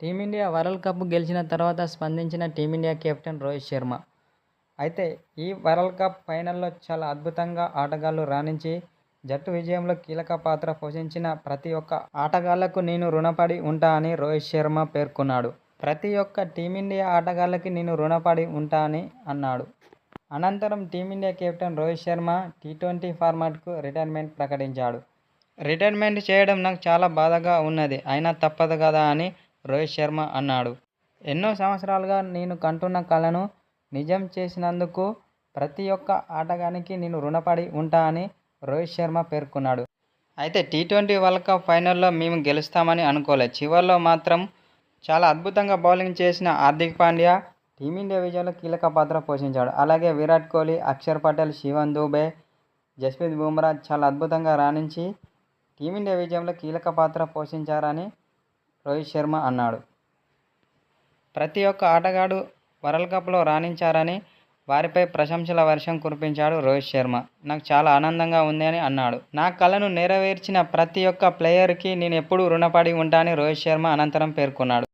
Team India world cup గెలిచిన తర్వాత స్పందించిన టీమిండియా కెప్టెన్ రోహిత్ శర్మ. అయితే ఈ వరల్డ్ కప్ ఫైనల్లో చాలా అద్భుతంగా ఆటగాళ్ళు రాణించి జట్టు విజయంలో కీలక పాత్ర పోషించిన ప్రతి ఒక్క ఆటగాళ్ళకు నేను రుణపడి ఉంటా అని రోహిత్ శర్మ పేర్కొన్నాడు. ప్రతి ఒక్క టీమిండియా ఆటగాళ్ళకి నేను రుణపడి ఉంటా అని అన్నాడు. అనంతరం team India captain Rohit Sharma T twenty ఫార్మాట్కు retirement ప్రకటించాడు. రిటైర్మెంట్ చేయడం నాకు చాలా బాధగా ఉన్నది. అయినా తప్పదు కదా అని రోహిత్ శర్మ అన్నాడు. ఎన్నో సంవత్సరాలుగా నేను కంటున్న కలను నిజం చేసినందుకు ప్రతి ఒక్క ఆటగానికి నేను రుణపడి ఉంటా అని రోహిత్ శర్మ పేర్కొన్నాడు. అయితే టీ ట్వంటీ వరల్డ్ కప్ ఫైనల్లో మేము గెలుస్తామని అనుకోలేదు చివరిలో మాత్రం చాలా అద్భుతంగా బౌలింగ్ చేసిన హార్దిక్ పాండ్యా టీమిండియా విజయంలో కీలక పాత్ర పోషించాడు. అలాగే విరాట్ కోహ్లీ అక్షర్ పటేల్ శివన్ దూబే జస్ప్రీత్ బుమ్రా చాలా అద్భుతంగా రాణించి టీమిండియా విజయంలో కీలక పాత్ర పోషించారని రోహిత్ శర్మ అన్నాడు. ప్రతి ఒక్క ఆటగాడు వరల్డ్ కప్లో రాణించారని వారిపై ప్రశంసల వర్షం కురిపించాడు రోహిత్ శర్మ. నాకు చాలా ఆనందంగా ఉంది అని అన్నాడు. నా కళను నెరవేర్చిన ప్రతి ఒక్క ప్లేయర్కి నేను ఎప్పుడూ రుణపడి ఉంటానని రోహిత్ శర్మ అనంతరం పేర్కొన్నాడు.